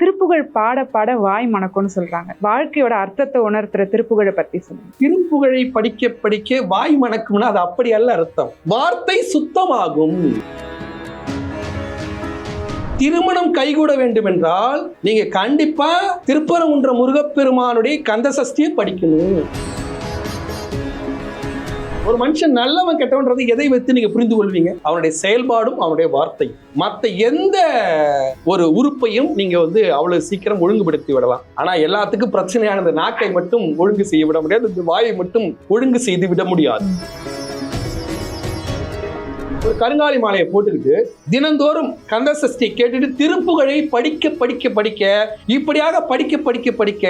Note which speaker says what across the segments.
Speaker 1: திருப்புகழ் பாட பாட வாய் மணக்கும்னு சொல்றாங்க. வாழ்க்கையோட அர்த்தத்தை உணர்த்துற திருப்புகழை பத்தி சொல்லுங்க.
Speaker 2: திருப்புகழை படிக்க படிக்க வாய் மணக்கும்னா அது அப்படி அல்ல அர்த்தம். வார்த்தை சுத்தமாகும். திருமணம் கைகூட வேண்டும் என்றால் நீங்க கண்டிப்பா திருப்பரங்குன்ற முருகப்பெருமானுடைய கந்தசஷ்டியை படிக்கணும். ஒரு மனுஷன் நல்லவன் கெட்டவன்றது எதை வைத்து நீங்க புரிந்து கொள்வீங்க? அவனுடைய செயல்பாடும் அவனுடைய வார்த்தை. மற்ற எந்த ஒரு உறுப்பையும் நீங்க வந்து அவ்வளவு சீக்கிரம் ஒழுங்குபடுத்தி விடலாம். ஆனா எல்லாத்துக்கும் பிரச்சனையானது நாக்கை மட்டும் ஒழுங்கு செய்ய விட முடியாது இந்த வாயை மட்டும் ஒழுங்கு செய்து விட முடியாது. ஒரு கருங்காலி மாலையை போட்டுக்கிட்டு தினந்தோறும் கந்த சஷ்டி கேட்டுட்டு திருப்புகழை படிக்க படிக்க படிக்க இப்படியாக படிக்க படிக்க படிக்க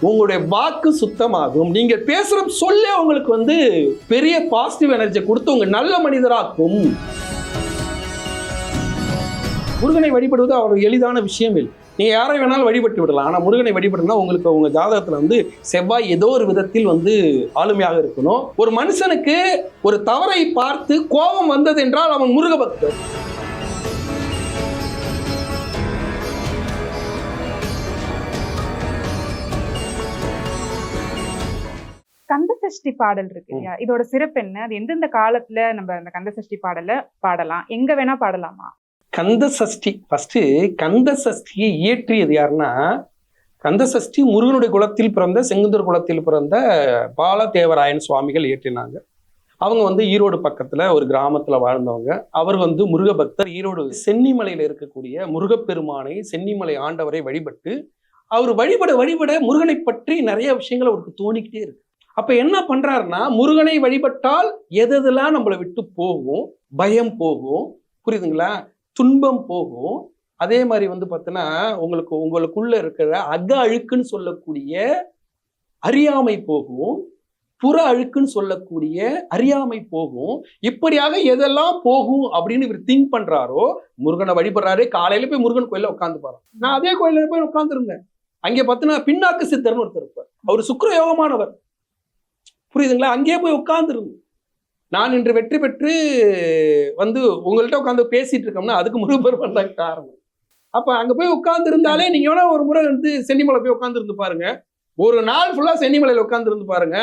Speaker 2: உங்களுடைய வாக்கு சுத்தமாகும். நீங்க பேசுற சொல்லே உங்களுக்கு வந்து பெரிய பாசிட்டிவ் எனர்ஜி கொடுத்து உங்க நல்ல மனிதராக்கும். முருகனை வழிபடுவது அவருக்கு எளிதான விஷயம் இல்லை. நீங்க யாரை வேணாலும் வழிபட்டு விடலாம். ஆனா முருகனை வழிபடுனா உங்களுக்கு உங்க ஜாதகத்துல வந்து செவ்வாய் ஏதோ ஒரு விதத்தில் வந்து ஆளுமையாக இருக்கணும். ஒரு மனுஷனுக்கு ஒரு தவறை பார்த்து கோபம் வந்தது என்றால் அவன் முருக பக்தர்
Speaker 1: கந்த சஷ்டி பாடல் இருக்கு இல்லையா? இதோட சிறப்பு என்ன? அது எந்தெந்த காலத்துல நம்ம அந்த கந்த சஷ்டி பாடல பாடலாம்? எங்க வேணா பாடலாமா?
Speaker 2: கந்த சஷ்டி. ஃபர்ஸ்ட் கந்த சஷ்டியை இயற்றியது யாருன்னா கந்த சஷ்டி முருகனுடைய குலத்தில் பிறந்த செங்குந்தர் குலத்தில் பிறந்த பாலதேவராயன் சுவாமிகள் இயற்றினாங்க. அவங்க வந்து ஈரோடு பக்கத்துல ஒரு கிராமத்துல வாழ்ந்தவங்க. அவர் வந்து முருக பக்தர் ஈரோடு சென்னிமலையில இருக்கக்கூடிய முருகப்பெருமானை சென்னிமலை ஆண்டவரை வழிபட்டு அவர் வழிபட வழிபட முருகனை பற்றி நிறைய விஷயங்கள் அவருக்கு தோணிக்கிட்டே இருக்கு. அப்ப என்ன பண்றாருன்னா முருகனை வழிபட்டால் எதெல்லாம் நம்மளை விட்டு போகும்? பயம் போகும். புரியுதுங்களா? துன்பம் போகும். அதே மாதிரி வந்து பார்த்தீங்கன்னா உங்களுக்கு உங்களுக்குள்ள இருக்கிற அக அழுக்குன்னு சொல்லக்கூடிய அறியாமை போகும். புற அழுக்குன்னு சொல்லக்கூடிய அறியாமை போகும். இப்படியாக எதெல்லாம் போகும் அப்படின்னு இவர் திங்க் பண்றாரோ முருகனை வழிபடுறாரு. காலையில போய் முருகன் கோயில உட்காந்து பாரு. நான் அதே கோயில போய் உட்காந்துருந்தேன் அங்கே பார்த்தீங்கன்னா பின்னாக்கு சித்தர்னு ஒருத்தர் இருப்பார். அவர் சுக்கர யோகமானவர் புரியுதுங்களா? அங்கேயே போய் உட்கார்ந்துருங்க. நான் இன்று வெற்றி பெற்று வந்து உங்கள்கிட்ட உட்காந்து பேசிட்டு இருக்கோம்னா அதுக்கு முருகப்பெருமான் தான் காரணம். அப்ப அங்க போய் உட்கார்ந்து இருந்தாலே நீங்க வேணா ஒரு முறை வந்து சென்னிமலை போய் உட்கார்ந்து இருந்து பாருங்க. ஒரு நாள் ஃபுல்லா சென்னிமலையில் உட்கார்ந்து இருந்து பாருங்க.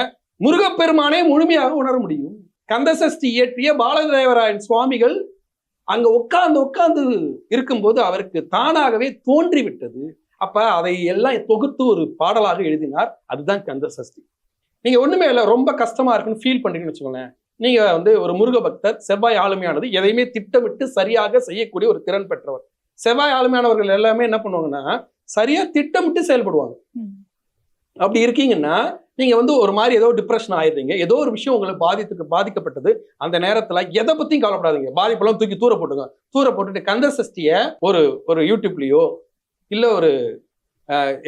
Speaker 2: முருகப்பெருமானே முழுமையாக உணர முடியும். கந்தசஷ்டி இயற்றிய பாலதேவராயன் சுவாமிகள் அங்க உட்கார்ந்து உட்கார்ந்து இருக்கும்போது அவருக்கு தானாகவே தோன்றி விட்டது அப்ப அதை எல்லாம் தொகுத்து ஒரு பாடலாக எழுதினார். அதுதான் கந்தசஷ்டி. சஷ்டி நீங்க ஒண்ணுமே இல்லை ரொம்ப கஷ்டமா இருக்குன்னு ஃபீல் பண்றீங்கன்னு வச்சுக்கோங்களேன். நீங்க வந்து ஒரு முருக பக்தர் செவ்வாய் ஆளுமையானது எதையுமே திட்டமிட்டு சரியாக செய்யக்கூடிய ஒரு திறன் பெற்றவர். செவ்வாய் ஆளுமையானவர்கள் எல்லாமே என்ன பண்ணுவாங்கன்னா சரியா திட்டமிட்டு செயல்படுவாங்க. அப்படி இருக்கீங்கன்னா நீங்க வந்து ஒரு மாதிரி ஏதோ டிப்ரெஷன் ஆயிடுறீங்க. ஏதோ ஒரு விஷயம் உங்களுக்கு பாதித்துக்கு பாதிக்கப்பட்டது. அந்த நேரத்துல எதை பத்தியும் கவலைப்படாதீங்க. பாதிப்பெல்லாம் தூக்கி தூர போட்டுங்க தூர போட்டுட்டு கந்த சஷ்டிய ஒரு ஒரு யூடியூப்லயோ இல்ல ஒரு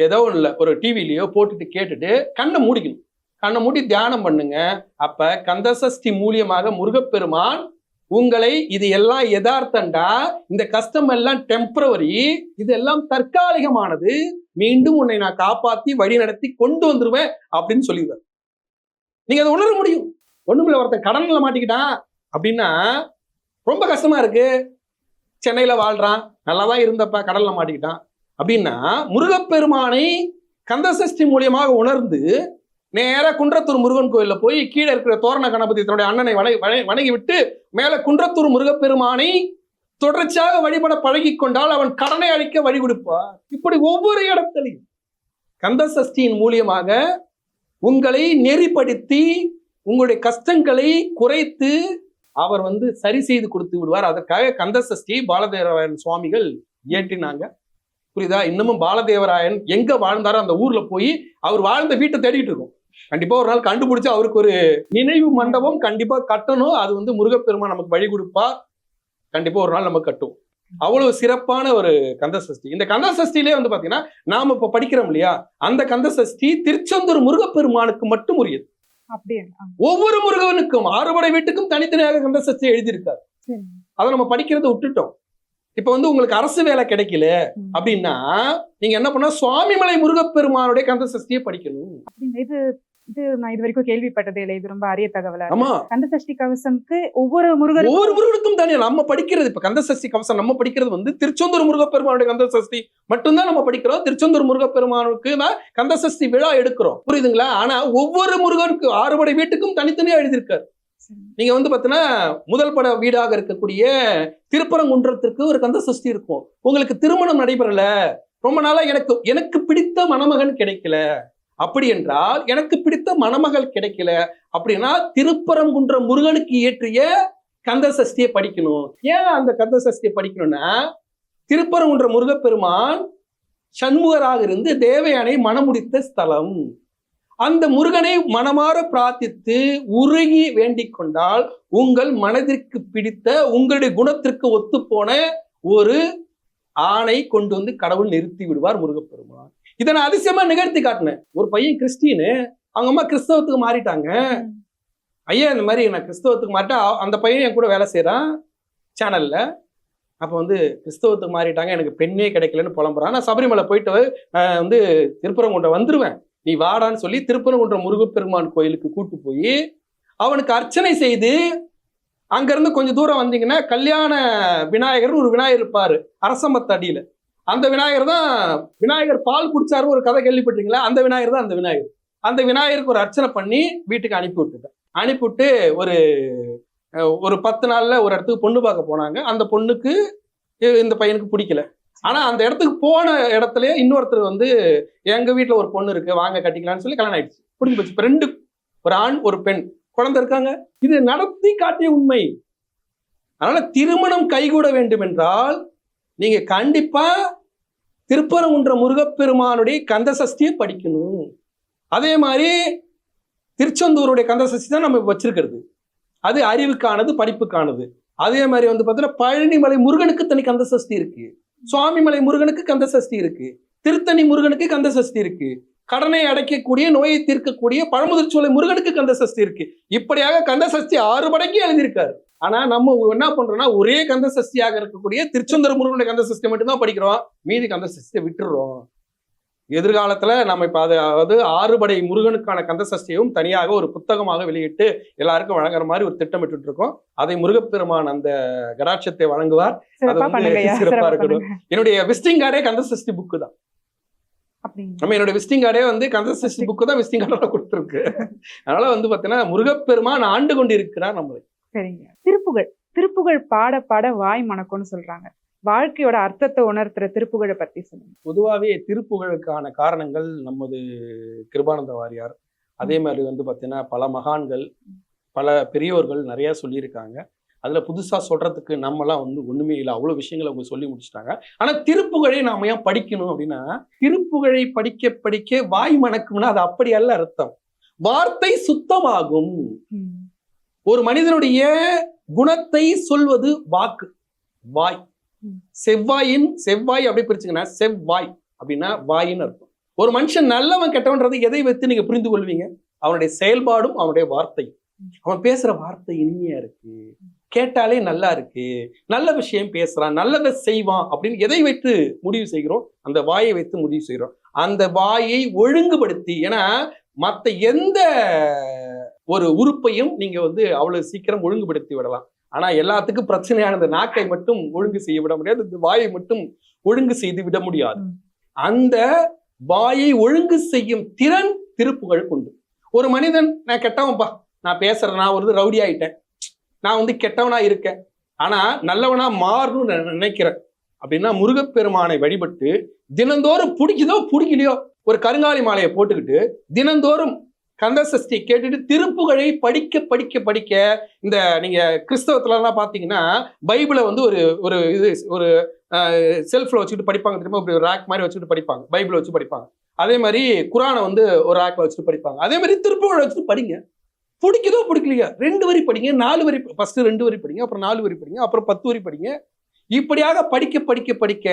Speaker 2: ஏதோ இல்லை ஒரு டிவிலயோ போட்டுட்டு கேட்டுட்டு கண்ணை மூடிக்கணும். கண்ணை மூடி தியானம் பண்ணுங்க. அப்ப கந்த சஷ்டி மூலியமாக முருகப்பெருமான் உங்களை இது எல்லாம் யதார்த்தண்டா இந்த கஷ்டம் எல்லாம் டெம்பரவரி இதெல்லாம் தற்காலிகமானது. மீண்டும் உன்னை நான் காப்பாத்தி வழி நடத்தி கொண்டு வந்துருவேன் அப்படின்னு சொல்லிடுவார். நீங்க அதை உணர முடியும். ஒண்ணுமில்ல ஒருத்தன் கடன்ல மாட்டிக்கிட்டான் அப்படின்னா ரொம்ப கஷ்டமா இருக்கு. சென்னையில வாழ்றான் நல்லா தான் இருந்தப்ப கடல்ல மாட்டிக்கிட்டான். அப்படின்னா முருகப்பெருமானை கந்தசஷ்டி மூலியமாக உணர்ந்து நேராக குன்றத்தூர் முருகன் கோயிலில் போய் கீழே இருக்கிற தோரண கணபதி தன்னுடைய அண்ணனை வணை வணங்கி- விட்டு மேல குன்றத்தூர் முருகப்பெருமானை தொடர்ச்சியாக வழிபட பழகி கொண்டால் அவன் கடனை அழிக்க வழி கொடுப்பார் இப்படி ஒவ்வொரு இடத்திலையும் கந்த சஷ்டியின் மூலியமாக உங்களை நெறிப்படுத்தி உங்களுடைய கஷ்டங்களை குறைத்து அவர் வந்து சரி செய்து கொடுத்து விடுவார். அதற்காக கந்த சஷ்டி பாலதேவராயன் சுவாமிகள் இயற்றினாங்க. புரியுதா? இன்னமும் பாலதேவராயன் எங்க வாழ்ந்தாரோ அந்த ஊர்ல போய் அவர் வாழ்ந்த வீட்டை தேடிட்டு இருக்கோம். கண்டிப்பா ஒரு நாள் கண்டுபிடிச்சு அவருக்கு ஒரு நினைவு மண்டபம் கண்டிப்பா கட்டணும். அது வந்து முருகப்பெருமான் நமக்கு வழி கொடுப்பார் கண்டிப்பா ஒரு நாள் நம்ம கட்டுவோம். அவ்வளவு சிறப்பான ஒரு கந்த சஷ்டி. இந்த கந்த சஷ்டியிலே வந்து பாத்தீங்கன்னா நாம இப்ப படிக்கிறோம் இல்லையா? அந்த கந்த சஷ்டி திருச்செந்தூர் முருகப்பெருமானுக்கு மட்டும் உரியது. ஒவ்வொரு முருகனுக்கும் ஆறுபடை வீட்டுக்கும் தனித்தனியாக கந்த சஷ்டி எழுதியிருக்காரு. அதை நம்ம படிக்கிறதை விட்டுட்டோம். இப்ப வந்து உங்களுக்கு அரசு வேலை கிடைக்கல. அப்படின்னா நீங்க என்ன பண்ணா சுவாமிமலை முருகப்பெருமானுடைய கந்த சஷ்டியை படிக்கணும்.
Speaker 1: இது இது நான் இது வரைக்கும் கேள்விப்பட்டதே இல்லை. இது ரொம்ப அரிய தகவலா.
Speaker 2: ஆமா.
Speaker 1: கந்த சஷ்டி கவசம்க்கு ஒவ்வொரு முருகர்
Speaker 2: ஒவ்வொரு முருகனுக்கும் தானே நம்ம படிக்கிறது. இப்ப கந்த சஷ்டி கவசம் நம்ம படிக்கிறது வந்து திருச்செந்தூர் முருகப்பெருமானுடைய கந்த சஷ்டி மட்டும்தான் நம்ம படிக்கிறோம். திருச்செந்தூர் முருகப்பெருமானுக்கு தான் கந்த சஷ்டி விழா எடுக்கிறோம். புரியுதுங்களா? ஆனா ஒவ்வொரு முருகனுக்கு ஆறுபடை வீட்டுக்கும் தனித்தனியா எழுதியிருக்காரு. நீங்க வந்து பாத்தீங்கன்னா முதல் பட வீடாக இருக்கக்கூடிய திருப்பரங்குன்றத்திற்கு ஒரு கந்த சஷ்டி இருக்கும். உங்களுக்கு திருமணம் நடைபெறல. ரொம்ப நாளா எனக்கு எனக்கு பிடித்த மணமகன் கிடைக்கல. அப்படி என்றால் எனக்கு பிடித்த மணமகள் கிடைக்கல. அப்படின்னா திருப்பரங்குன்ற முருகனுக்கு இயற்றிய கந்த சஷ்டியை படிக்கணும். ஏன் அந்த கந்த சஷ்டியை படிக்கணும்னா திருப்பரங்குன்ற முருகப்பெருமான் சண்முகராக இருந்து தேவயானை மணமுடித்த ஸ்தலம். அந்த முருகனை மனமாற பிரார்த்தித்து உருகி வேண்டிக் கொண்டால் உங்கள் மனதிற்கு பிடித்த உங்களுடைய குணத்திற்கு ஒத்துப்போன ஒரு ஆணை கொண்டு வந்து கடவுள் நிறுத்தி விடுவார் முருகப்பெருமான். இதை நான் அதிசயமா நிகழ்த்தி காட்டினேன். ஒரு பையன் கிறிஸ்டின்னு அவங்க அம்மா கிறிஸ்தவத்துக்கு மாறிட்டாங்க. ஐயா இந்த மாதிரி நான் கிறிஸ்தவத்துக்கு மாறிட்டா அந்த பையன் என் கூட வேலை செய்கிறான் சேனலில் அப்போ வந்து கிறிஸ்தவத்துக்கு மாறிட்டாங்க எனக்கு பெண்ணே கிடைக்கலன்னு புலம்புறான். நான் சபரிமலை போயிட்டு நான் வந்து திருப்பரங்குன்றம் வந்துடுவேன் நீ வாடான்னு சொல்லி திருப்பரங்குன்றம் முருகப்பெருமான் கோயிலுக்கு கூட்டு போய் அவனுக்கு அர்ச்சனை செய்து அங்கேருந்து கொஞ்சம் தூரம் வந்தீங்கன்னா கல்யாண விநாயகர் ஒரு விநாயகர் இருப்பார் அரசமத்த அடியில். அந்த விநாயகர் தான் விநாயகர் பால் குடிச்சாரு ஒரு கதை கேள்விப்பட்டீங்களா அந்த விநாயகர் தான் அந்த விநாயகர். அந்த விநாயகருக்கு ஒரு அர்ச்சனை பண்ணி வீட்டுக்கு அனுப்பி விட்டுட்டேன். அனுப்பிவிட்டு ஒரு ஒரு பத்து நாள்ல ஒரு இடத்துக்கு பொண்ணு பார்க்க போனாங்க. அந்த பொண்ணுக்கு இந்த பையனுக்கு பிடிக்கல. ஆனா அந்த இடத்துக்கு போன இடத்துலயே இன்னொருத்தர் வந்து எங்க வீட்டுல ஒரு பொண்ணு இருக்கு வாங்க கட்டிக்கலாம்னு சொல்லி கல்யாணம் ஆயிடுச்சு. பிடிச்சி போச்சு. ரெண்டு ஒரு ஆண் ஒரு பெண் குழந்தை இருக்காங்க. இது நடத்தி காட்டிய உண்மை. அதனால திருமணம் கைகூட வேண்டும் என்றால் நீங்க கண்டிப்பா திருப்பரங்குன்ற முருகப்பெருமானுடைய கந்தசஷ்டியை படிக்கணும். அதே மாதிரி திருச்செந்தூருடைய கந்த சஷ்டி தான் நம்ம வச்சிருக்கிறது. அது அறிவுக்கானது படிப்புக்கானது. அதே மாதிரி வந்து பார்த்தீங்கன்னா பழனிமலை முருகனுக்கு தனி கந்த சஷ்டி இருக்கு. சுவாமிமலை முருகனுக்கு கந்த சஷ்டி இருக்கு. திருத்தணி முருகனுக்கு கந்த சஷ்டி இருக்கு. கடனை அடைக்கக்கூடிய நோயை தீர்க்கக்கூடிய பழமுதிர்ச்சோலை முருகனுக்கு கந்த சஷ்டி இருக்கு. இப்படியாக கந்த சஷ்டி ஆறு படைக்கு எழுதியிருக்காரு. ஆனா நம்ம என்ன பண்றோம்னா ஒரே கந்த சஷ்டியாக இருக்கக்கூடிய திருச்செந்தூர் முருகனுடைய கந்த சஷ்டி மட்டும்தான் படிக்கிறோம். மீதி கந்த சஷ்டியை விட்டுடுறோம் எதிர்காலத்துல நம்ம இப்ப அதாவது ஆறுபடை முருகனுக்கான கந்த சஷ்டியும் தனியாக ஒரு புத்தகமாக வெளியிட்டு எல்லாருக்கும் வழங்குற மாதிரி ஒரு திட்டமிட்டு இருக்கோம் அதை முருகப்பெருமான் அந்த கடாட்சத்தை வழங்குவார்.
Speaker 1: சிறப்பா
Speaker 2: வந்து சிறப்பா இருக்கணும். என்னுடைய விசிட்டிங் கார்டே கந்த சஷ்டி புக்கு தான். நம்ம என்னோட விசிட்டிங் கார்டே வந்து கந்த சஷ்டி புக்கு தான் விசிட்டிங் கார்டோட கொடுத்துருக்கு. அதனால வந்து பாத்தீங்கன்னா முருகப்பெருமான் ஆண்டு கொண்டு இருக்கிறார் நம்மளை.
Speaker 1: சரிங்க. திருப்புகழ் திருப்புகழ் பாட பாட வாய் மணக்கும்னு சொல்றாங்க. வாழ்க்கையோட அர்த்தத்தை உணர்த்துற திருப்புகழை பத்தி சொல்லுங்க.
Speaker 2: பொதுவாகவே திருப்புகழுக்கான காரணங்கள் நமது கிருபானந்த வாரியார். அதே மாதிரி வந்து பார்த்தீங்கன்னா பல மகான்கள் பல பெரியோர்கள் நிறைய சொல்லியிருக்காங்க. அதுல புதுசா சொல்றதுக்கு நம்மலாம் வந்து ஒண்ணுமே இல்லை. அவ்வளவு விஷயங்களை அவங்க சொல்லி முடிச்சிட்டாங்க. ஆனா திருப்புகழை நாம ஏன் படிக்கணும் அப்படின்னா திருப்புகழை படிக்க படிக்க வாய் மணக்கும்னா அது அப்படி அல்ல அர்த்தம். வார்த்தை சுத்தமாகும். ஒரு மனிதனுடைய குணத்தை சொல்வது வாக்கு. வாய். செவ்வாயின் செவ்வாய் அப்படி பிரிச்சுங்கன்னா செவ்வாய் அப்படின்னா வாயின்னு அர்த்தம். ஒரு மனுஷன் நல்லவன் கெட்டவன்றதை எதை வைத்து நீங்க புரிந்து கொள்வீங்க அவனுடைய செயல்பாடும் அவனுடைய வார்த்தை அவன் பேசுற வார்த்தை இனிமையா இருக்கு. கேட்டாலே நல்லா இருக்கு. நல்ல விஷயம் பேசுறான் நல்லதை செய்வான் அப்படின்னு எதை வைத்து முடிவு செய்கிறோம்? அந்த வாயை வைத்து முடிவு செய்கிறோம். அந்த வாயை ஒழுங்குபடுத்தி ஏன்னா மத்த எந்த ஒரு உறுப்பையும் நீங்க வந்து அவ்வளவு சீக்கிரம் ஒழுங்குபடுத்தி விடலாம். ஆனா எல்லாத்துக்கும் பிரச்சனையான இந்த நாக்கை மட்டும் ஒழுங்கு செய்ய விட முடியாது இந்த வாயை மட்டும் ஒழுங்கு செய்து விட முடியாது. அந்த வாயை ஒழுங்கு செய்யும் திறன் திருப்புகழ் உண்டு. ஒரு மனிதன் நான் கெட்டவன்பா நான் பேசுறேன் நான் ஒரு ரவுடி ஆயிட்டேன் நான் வந்து கெட்டவனா இருக்கேன். ஆனா நல்லவனா மாறணும்னு நான் நினைக்கிறேன். அப்படின்னா முருகப்பெருமானை வழிபட்டு தினந்தோறும் பிடிக்குதோ பிடிக்கலையோ ஒரு கருங்காலி மாலையை போட்டுக்கிட்டு தினந்தோறும் கந்த சஷ்டி கேட்டுட்டு திருப்புகழை படிக்க படிக்க படிக்க இந்த நீங்க கிறிஸ்தவத்துலலாம் பார்த்தீங்கன்னா பைபிளை வந்து ஒரு ஒரு இது ஒரு செல்ஃபில் வச்சுட்டு படிப்பாங்க திரும்ப இப்படி ஒரு ரேக் மாதிரி வச்சுட்டு படிப்பாங்க. பைபிளை வச்சு படிப்பாங்க. அதே மாதிரி குரானை வந்து ஒரு ரேக்கில் வச்சுட்டு படிப்பாங்க. அதே மாதிரி திருப்புகழை வச்சுட்டு படிங்க. பிடிக்குதோ பிடிக்கலையா ரெண்டு வரி படிங்க நாலு வரி ஃபர்ஸ்ட் ரெண்டு வரி படிங்க அப்புறம் நாலு வரி படிங்க அப்புறம் பத்து வரி படிங்க. இப்படியாக படிக்க படிக்க படிக்க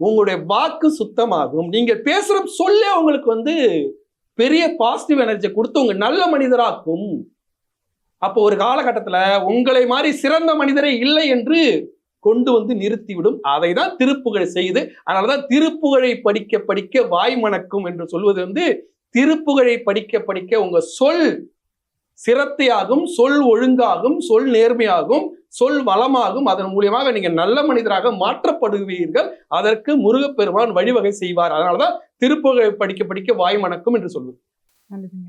Speaker 2: உங்களுடைய வாக்கு சுத்தமாகும். நீங்க பேசுற சொல்லே உங்களுக்கு வந்து பெரிய பாசிட்டிவ் எனர்ஜி கொடுத்து உங்க நல்ல மனிதராக்கும். அப்போ ஒரு காலகட்டத்துல உங்களை மாதிரி சிறந்த மனிதரே இல்லை என்று கொண்டு வந்து நிறுத்திவிடும். அதை தான் திருப்புகழ் செய்து அதனாலதான் திருப்புகழை படிக்க படிக்க வாய் மணக்கும் என்று சொல்வது வந்து திருப்புகழை படிக்க படிக்க உங்க சொல் சிரத்தையாகும் சொல் ஒழுங்காகும் சொல் நேர்மையாகும் சொல் வளமாகும். அதன் மூலியமாக நீங்க நல்ல மனிதராக மாற்றப்படுவீர்கள். அதற்கு முருகப்பெருமான் வழிவகை செய்வார். அதனாலதான் திருப்புகழை படிக்க படிக்க வாய் மணக்கும் என்று சொல்வது.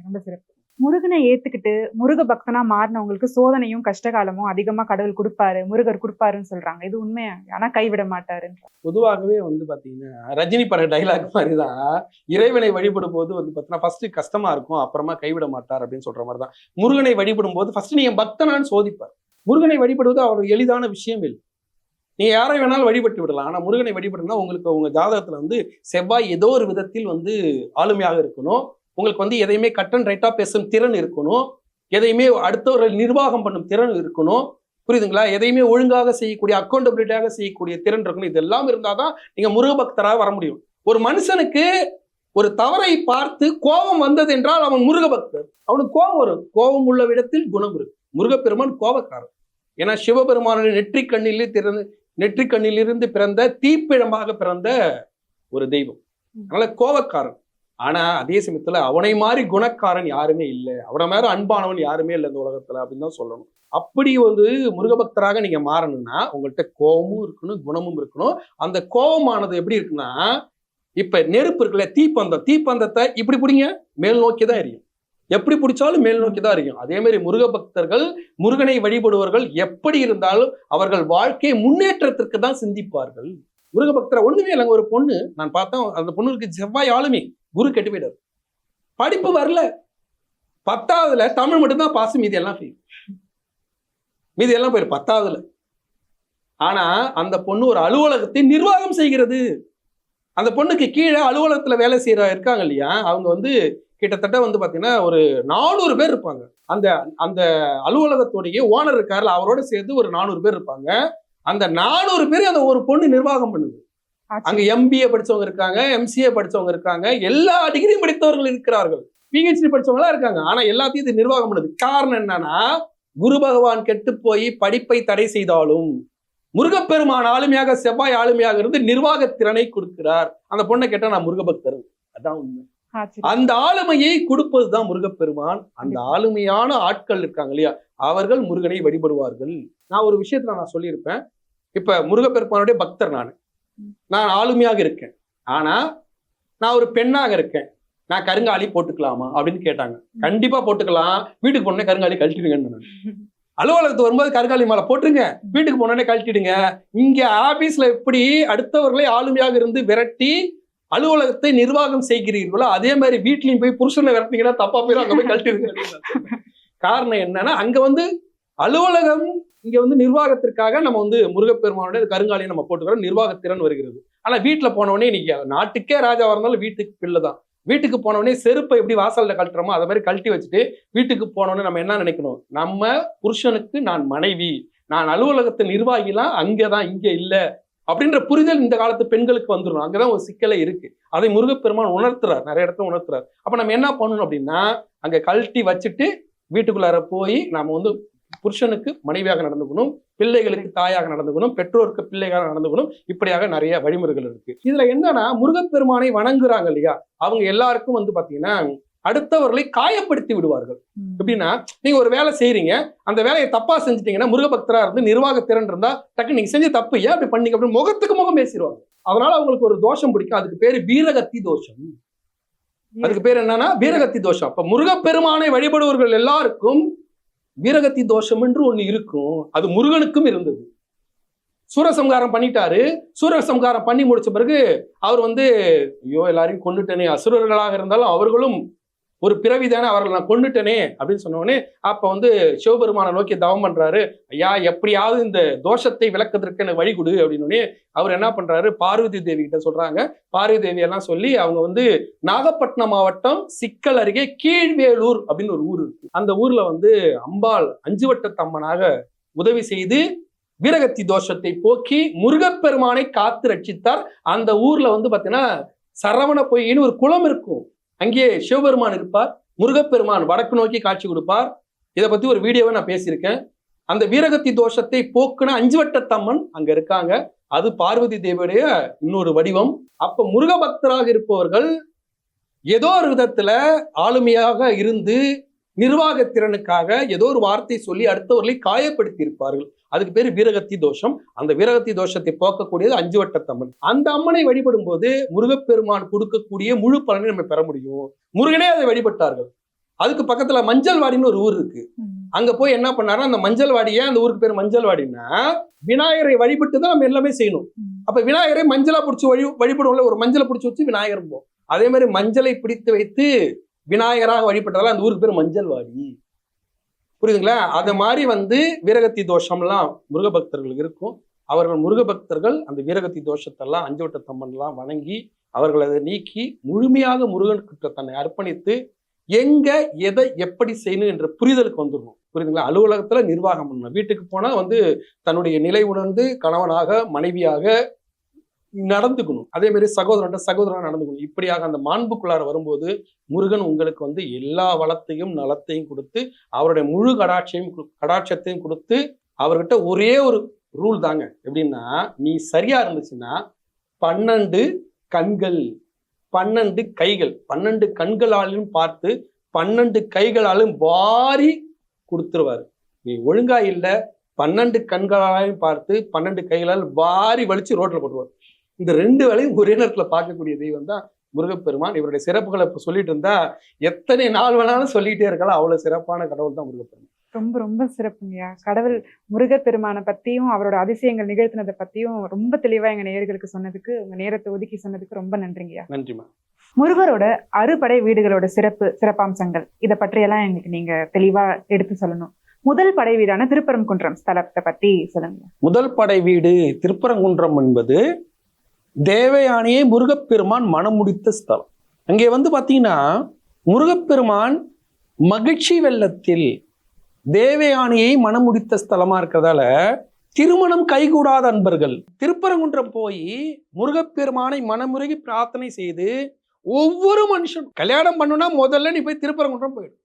Speaker 1: ரொம்ப சிறப்பு. முருகனை ஏத்துக்கிட்டு முருக பக்தனா மாறினவங்களுக்கு சோதனையும் கஷ்டகாலமும் அதிகமா கடவுள் கொடுப்பாரு முருகர் கொடுப்பாருன்னு சொல்றாங்க. இது உண்மையா? ஆனா கைவிட மாட்டாருன்ற
Speaker 2: பொதுவாகவே வந்து பாத்தீங்கன்னா ரஜினி பட டைலாக் மாதிரிதான் இறைவனை வழிபடும் போது வந்து பாத்தீங்கன்னா ஃபர்ஸ்ட் கஷ்டமா இருக்கும் அப்புறமா கைவிட மாட்டார் அப்படின்னு சொல்ற மாதிரிதான். முருகனை வழிபடும் போது ஃபர்ஸ்ட் என் பக்தனான்னு சோதிப்பார். முருகனை வழிபடுவது அவர் எளிதான விஷயம் இல்லை. நீ யாரை வேணாலும் வழிபட்டு விடலாம். ஆனா முருகனை வழிபடுனா உங்களுக்கு உங்க ஜாதகத்துல வந்து செவ்வாய் ஏதோ ஒரு விதத்தில் வந்து ஆளுமையாக இருக்கணும். உங்களுக்கு வந்து எதையுமே கட் அண்ட் ரைட்டாக பேசும் திறன் இருக்கணும். எதையுமே அடுத்தவர்கள் நிர்வாகம் பண்ணும் திறன் இருக்கணும். புரியுதுங்களா? எதையுமே ஒழுங்காக செய்யக்கூடிய அக்கௌண்டபிலிட்டியாக செய்யக்கூடிய திறன் இருக்கணும். இதெல்லாம் இருந்தாதான் நீங்கள் முருகபக்தராக வர முடியும். ஒரு மனுஷனுக்கு ஒரு தவறை பார்த்து கோபம் வந்தது என்றால் அவன் முருகபக்தர். அவனுக்கு கோபம் வரும். கோபம் உள்ள இடத்தில் குணம் இருக்கு முருகப்பெருமான் கோபக்காரன் ஏன்னா சிவபெருமானுடைய நெற்றிக் கண்ணிலே திறந்து நெற்றிக் கண்ணிலிருந்து பிறந்த தீப்பிழமாக பிறந்த ஒரு தெய்வம். அதனால கோபக்காரன். ஆனா அதே சமயத்துல அவனை மாதிரி குணக்காரன் யாருமே இல்லை. அவனை மாதிரி அன்பானவன் யாருமே இல்லை இந்த உலகத்துல அப்படின்னு தான் சொல்லணும். அப்படி வந்து முருகபக்தராக நீங்க மாறணும்னா உங்கள்கிட்ட கோபமும் இருக்கணும் குணமும் இருக்கணும். அந்த கோபமானது எப்படி இருக்குன்னா இப்ப நெருப்பு இருக்குல்ல தீப்பந்தம். தீப்பந்தத்தை இப்படி பிடிங்க மேல் நோக்கி தான் எரியும் எப்படி பிடிச்சாலும் மேல் நோக்கி தான் இருக்கும் அதே மாதிரி முருக பக்தர்கள் முருகனை வழிபடுவர்கள் எப்படி இருந்தாலும் அவர்கள் வாழ்க்கை முன்னேற்றத்திற்கு தான் சிந்திப்பார்கள். முருக பக்தரை ஒண்ணுமே இல்லைங்க. ஒரு பொண்ணு நான் பார்த்தேன் அந்த பொண்ணுக்கு செவ்வாய் ஆளுமை. குரு கெட்டு போயிடாரு படிப்பு வரல. பத்தாவதுல தமிழ் மட்டும்தான் பாஸ் மீதி எல்லாம் ஃபெயில் மீதி எல்லாம் போயிரு பத்தாவதுல. ஆனா அந்த பொண்ணு ஒரு அலுவலகத்தை நிர்வாகம் செய்கிறது. அந்த பொண்ணுக்கு கீழே அலுவலகத்துல வேலை செய்யற இருக்காங்க இல்லையா? அவங்க வந்து கிட்டத்தட்ட வந்து பாத்தீங்கன்னா ஒரு நானூறு பேர் இருப்பாங்க. அந்த அந்த அலுவலகத்துடைய ஓனர் இருக்காருல்ல அவரோட சேர்த்து ஒரு நானூறு பேர் இருப்பாங்க. அந்த நானூறு பேர் அந்த ஒரு பொண்ணு நிர்வாகம் பண்ணுது. அங்க எம்பிஏ படிச்சவங்க இருக்காங்க எம்சிஏ படிச்சவங்க இருக்காங்க எல்லா டிகிரியும் படித்தவர்கள் இருக்கிறார்கள். பிஹெச்டி படிச்சவங்களா இருக்காங்க. ஆனா எல்லாத்தையும் இது நிர்வாகம் பண்ணுது. காரணம் என்னன்னா குரு பகவான் கெட்டு போய் படிப்பை தடை செய்தாலும் முருகப்பெருமான் ஆளுமையாக செவ்வாய் ஆளுமையாக இருந்து நிர்வாக திறனை கொடுக்கிறார். அந்த பொண்ணை கேட்டா நான் முருகபக்தர். அதான் உண்மை. அந்த ஆளுமையை கொடுப்பதுதான் முருகப்பெருமான். அந்த ஆளுமையான ஆட்கள் இருக்காங்க இல்லையா? அவர்கள் முருகனை வழிபடுவார்கள். நான் ஒரு விஷயத்துல நான் சொல்லியிருப்பேன். இப்ப முருகப்பெருமானுடைய பக்தர் நான். நான் ஆளுமையாக இருக்கேன். ஆனா நான் ஒரு பெண்ணாக இருக்கேன். நான் கருங்காலி போட்டுக்கலாமா? அப்படின்னு கேட்டாங்க. கண்டிப்பா போட்டுக்கலாம். வீட்டுக்கு போனே கருங்காலி கழட்டிடுங்கன்னு. அலுவலகத்துக்கு வரும்போது கருங்காலி மாலை போட்டுருங்க. வீட்டுக்கு போனோடனே கழட்டிடுங்க. இங்க ஆபீஸ்ல எப்படி அடுத்தவர்களை ஆளுமையாக இருந்து விரட்டி அலுவலகத்தை நிர்வாகம் செய்கிறீர்களோ அதே மாதிரி வீட்லயும் போய் புருஷனை விரட்டினீங்கன்னா தப்பா போயிடும் அங்க போய் கழட்டிடுங்க. காரணம் என்னன்னா அங்க வந்து அலுவலகம் இங்க வந்து நிர்வாகத்திற்காக நம்ம வந்து முருகப்பெருமானுடைய கருங்காலையை நம்ம போட்டுக்கிறோம். நிர்வாகத்திறன் வருகிறது. ஆனா வீட்டுல போனவொடனே இன்னைக்கு நாட்டுக்கே ராஜா இருந்தாலும் வீட்டுக்கு பிள்ளை தான். வீட்டுக்கு போனவொடனே செருப்பை எப்படி வாசல்ல கழட்டுறோமோ அதை மாதிரி கழட்டி வச்சுட்டு வீட்டுக்கு போனோடனே நம்ம என்ன நினைக்கணும்? நம்ம புருஷனுக்கு நான் மனைவி. நான் அலுவலகத்து நிர்வாகிலாம் அங்கதான் இங்க இல்ல. அப்படின்ற புரிதல் இந்த காலத்து பெண்களுக்கு வந்துடும் அங்கதான் ஒரு சிக்கலை இருக்கு. அதை முருகப்பெருமான் உணர்த்துறார். நிறைய இடத்துல உணர்த்துறார். அப்ப நம்ம என்ன பண்ணணும் அப்படின்னா அங்க கழட்டி வச்சுட்டு வீட்டுக்குள்ளார போய் நாம வந்து புருஷனுக்கு மனைவியாக நடந்துக்கணும் பிள்ளைகளுக்கு தாயாக நடந்துக்கணும் பெற்றோருக்கு பிள்ளையாக நடந்துக்கணும் இப்படியாக நிறைய வழிமுறைகள் இருக்கு. இதுல என்னன்னா முருகப்பெருமானை வணங்குறாங்க இல்லையா? அவங்க எல்லாருக்கும் வந்து பாத்தீங்கன்னா அடுத்தவர்களை காயப்படுத்தி விடுவார்கள். எப்படின்னா நீங்க ஒரு வேலை செய்றீங்க அந்த வேலையை தப்பா செஞ்சுட்டீங்கன்னா முருகபக்தரா இருந்து நிர்வாகத்திறன் இருந்தா டக்கு நீங்க செஞ்ச தப்பு ஏன் அப்படி பண்ணீங்க அப்படின்னு முகத்துக்கு முகம் பேசிடுவாங்க அதனால அவங்களுக்கு ஒரு தோஷம் பிடிக்கும். அதுக்கு பேரு வீரகத்தி தோஷம். அதுக்கு பேர் என்னன்னா வீரகத்தி தோஷம். அப்ப முருகப்பெருமானை வழிபடுவர்கள் எல்லாருக்கும் வீரகத்தி தோஷம் என்று ஒண்ணு இருக்கும். அது முருகனுக்கும் இருந்தது. சூரசம்காரம் பண்ணிட்டாரு. சூரசம்காரம் பண்ணி முடிச்ச பிறகு அவர் வந்து ஐயோ எல்லாரையும் கொண்டுட்டனே அசுரர்களாக இருந்தாலும் அவர்களும் ஒரு பிறவி தானே அவர்களை நான் கொண்டுட்டனே அப்படின்னு சொன்ன உடனே வந்து சிவபெருமானை நோக்கி தவம் பண்றாரு. ஐயா எப்படியாவது இந்த தோஷத்தை விளக்கதற்கு எனக்கு வழி கொடு அப்படின்னோடனே அவர் என்ன பண்றாரு? பார்வதி தேவி கிட்ட சொல்றாங்க. பார்வதி தேவி எல்லாம் சொல்லி அவங்க வந்து நாகப்பட்டினம் மாவட்டம் சிக்கல் அருகே கீழ்வேலூர் அப்படின்னு ஒரு ஊர் இருக்கு. அந்த ஊர்ல வந்து அம்பாள் அஞ்சு வட்டத்தம்மனாக உதவி செய்து வீரகத்தி தோஷத்தை போக்கி முருகப்பெருமானை காத்து ரட்சித்தார். அந்த ஊர்ல வந்து பாத்தீங்கன்னா சரவண பொய்ன்னு ஒரு குளம் இருக்கும். அங்கே சிவபெருமான் இருப்பார் முருகப்பெருமான் வடக்கு நோக்கி காட்சி கொடுப்பார். இதை பத்தி ஒரு வீடியோவை நான் பேசியிருக்கேன். அந்த வீரகத்தி தோஷத்தை போக்குன அஞ்சுவட்டத்தம்மன் அங்க இருக்காங்க. அது பார்வதி தேவியுடைய இன்னொரு வடிவம். அப்ப முருக பக்தராக இருப்பவர்கள் ஏதோ ஒரு விதத்துல ஆளுமையாக இருந்து நிர்வாக திறனுக்காக ஏதோ ஒரு வார்த்தை சொல்லி அடுத்தவர்களை காயப்படுத்தி இருப்பார்கள் அதுக்கு பேரு வீரகத்தி தோஷம். அந்த வீரகத்தி தோஷத்தை போக்கக்கூடியது அஞ்சு வட்ட தமிழ் அந்த அம்மனை வழிபடும் போது முருகப்பெருமான் கொடுக்கக்கூடிய முழு பலனை நம்ம பெற முடியும். முருகனே அதை வழிபட்டார்கள். அதுக்கு பக்கத்துல மஞ்சள்வாடின்னு ஒரு ஊர் இருக்கு. அங்க போய் என்ன பண்ணாரு அந்த மஞ்சள்வாடியே அந்த ஊருக்கு பேர் மஞ்சள்வாடின்னா விநாயகரை வழிபட்டு தான் நம்ம எல்லாமே செய்யணும். அப்ப விநாயகரை மஞ்சளா பிடிச்சி வழி வழிபடுவோம்ல ஒரு மஞ்சளை பிடிச்சி வச்சு விநாயகர் அதே மாதிரி மஞ்சளை பிடித்து வைத்து விநாயகராக வழிபட்டதால அந்த ஊருக்கு பேர் மஞ்சள்வாடி. புரியுதுங்களா? அது மாதிரி வந்து வீரகத்தி தோஷம்லாம் முருக பக்தர்களுக்கு இருக்கும். அவர்கள் முருக பக்தர்கள் அந்த வீரகத்தி தோஷத்தெல்லாம் அஞ்சோட்ட தம்மன்லாம் வணங்கி அவர்கள் அதை நீக்கி முழுமையாக முருகனுக்கு தன்னை அர்ப்பணித்து எங்க எதை எப்படி செய்யணும் என்ற புரிதலுக்கு வந்துடணும். புரியுதுங்களா? அலுவலகத்துல நிர்வாகம் பண்ணணும். வீட்டுக்கு போனா வந்து தன்னுடைய நிலை உணர்ந்து கணவனாக மனைவியாக நடந்துக்கணும். அதே மாதிரி சகோதரன் சகோதரன் நடந்துக்கணும். இப்படியாக அந்த மாண்புக்குள்ளார வரும்போது முருகன் உங்களுக்கு வந்து எல்லா வளத்தையும் நலத்தையும் கொடுத்து அவருடைய முழு கடாட்சியும் கு- கடாட்சத்தையும் கொடுத்து அவர்கிட்ட ஒரே ஒரு ரூல் தாங்க. எப்படின்னா நீ சரியா இருந்துச்சுன்னா பன்னெண்டு கண்கள் பன்னெண்டு கைகள் பன்னெண்டு கண்களாலும் பார்த்து பன்னெண்டு கைகளாலும் வாரி கொடுத்துருவாரு. நீ ஒழுங்கா இல்லை பன்னெண்டு கண்களாலையும் பார்த்து பன்னெண்டு கைகளால் வாரி வலிச்சு ரோட்டில் போட்டுருவார். இந்த ரெண்டு வேலையும் ஒரே நேரத்துல பார்க்கக்கூடிய தெய்வம் தான் முருகப்பெருமான். இவருடைய சிறப்புகளை இப்ப சொல்லிட்டு இருந்தா எத்தனை நாள் வேணாலும் சொல்லிட்டே இருக்கலாம். அவ்வளவு சிறப்பான கடவுள் தான் முருகப்பெருமான்.
Speaker 1: ரொம்ப ரொம்ப சிறப்புங்கய்யா. கடவுள் முருகப்பெருமானை பத்தியும் அவரோட அதிசயங்கள் நிகழ்த்தினதை பத்தியும் ரொம்ப தெளிவா எங்க நேயர்களுக்கு சொன்னதுக்கு உங்க நேரத்தை ஒதுக்கி சொன்னதுக்கு ரொம்ப நன்றிங்கய்யா.
Speaker 2: நன்றிமா
Speaker 1: முருகரோட அறுபடை வீடுகளோட சிறப்பு சிறப்பம்சங்கள் இதை பற்றியெல்லாம் எங்களுக்கு நீங்க தெளிவா எடுத்து சொல்லணும். முதல் படை வீடான திருப்பரங்குன்றம் ஸ்தலத்தை பத்தி சொல்லுங்க
Speaker 2: முதல் படை வீடு திருப்பரங்குன்றம் என்பது தேவயானையே முருகப்பெருமான் மனம் முடித்த ஸ்தலம். அங்கே வந்து பார்த்தீங்கன்னா முருகப்பெருமான் மகிழ்ச்சி வெள்ளத்தில் தேவயானையை மனம் முடித்த ஸ்தலமாக இருக்கிறதால திருமணம் கைகூடாத அன்பர்கள். திருப்பரங்குன்றம் போய் முருகப்பெருமானை மனமுருகி பிரார்த்தனை செய்து ஒவ்வொரு மனுஷனும் கல்யாணம் பண்ணுனா முதல்ல நீ போய் திருப்பரங்குன்றம் போயிடும்